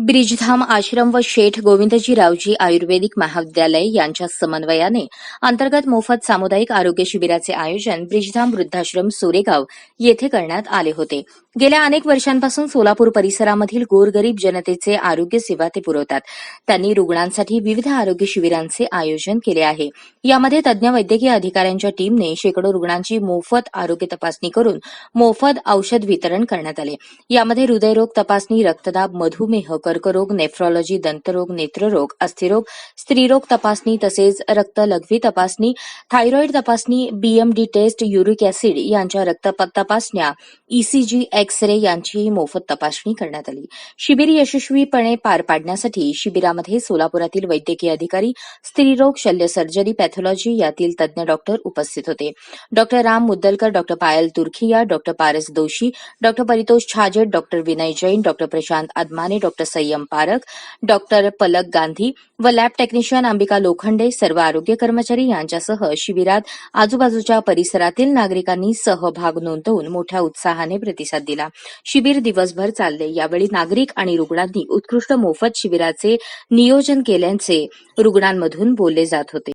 ब्रिजधाम आश्रम व शेठ गोविंदजीरावजी आयुर्वेदिक महाविद्यालय यांच्या समन्वयाने अंतर्गत मोफत सामुदायिक आरोग्य शिबिराचे आयोजन ब्रिजधाम वृद्धाश्रम सोरेगाव येथे करण्यात आले होते. गेल्या अनेक वर्षांपासून सोलापूर परिसरामधील गोरगरीब जनतेचे आरोग्य सेवा ते पुरवतात. त्यांनी रुग्णांसाठी विविध आरोग्य शिबिरांचे आयोजन केले आहे. यामध्ये तज्ज्ञ वैद्यकीय अधिकाऱ्यांच्या टीमने शेकडो रुग्णांची मोफत आरोग्य तपासणी करून मोफत औषध वितरण करण्यात आले. यामध्ये हृदयरोग तपासणी रक्तदाब मधुमेह कर्करोग नेफ्रॉलॉजी दंतरोग नेत्ररोग अस्थिरोग स्त्रीरोग तपासणी तसेच रक्त लघवी तपासणी थायरॉईड तपासणी बीएमडी टेस्ट युरिक ऍसिड यांच्या रक्त तपासण्या ईसीजी एक्स रे यांचीही मोफत तपासणी करण्यात आली. शिबिर यशस्वीपणे पार पाडण्यासाठी शिबिरामध्ये सोलापुरातील वैद्यकीय अधिकारी स्त्रीरोग शल्य सर्जरी पॅथॉलॉजी यातील तज्ज्ञ डॉक्टर उपस्थित होते. Doctor Ram Muddalkar doctor Payal Turkhiya doctor Paras Doshi doctor Paritosh Chhajed doctor Vinay Jain doctor Prashant Adamane doctor Sanyam Parakh doctor पलक गांधी व लॅब टेक्निशियन अंबिका लोखंडे सर्व आरोग्य कर्मचारी यांच्यासह शिबिरात आजूबाजूच्या परिसरातील नागरिकांनी सहभाग नोंदवून मोठ्या उत्साहाने प्रतिसाद दिला. शिबिर दिवसभर चालले. यावेळी नागरिक आणि रुग्णांनी उत्कृष्ट मोफत शिबिराचे नियोजन केल्याचे रुग्णांमधून बोलले जात होते.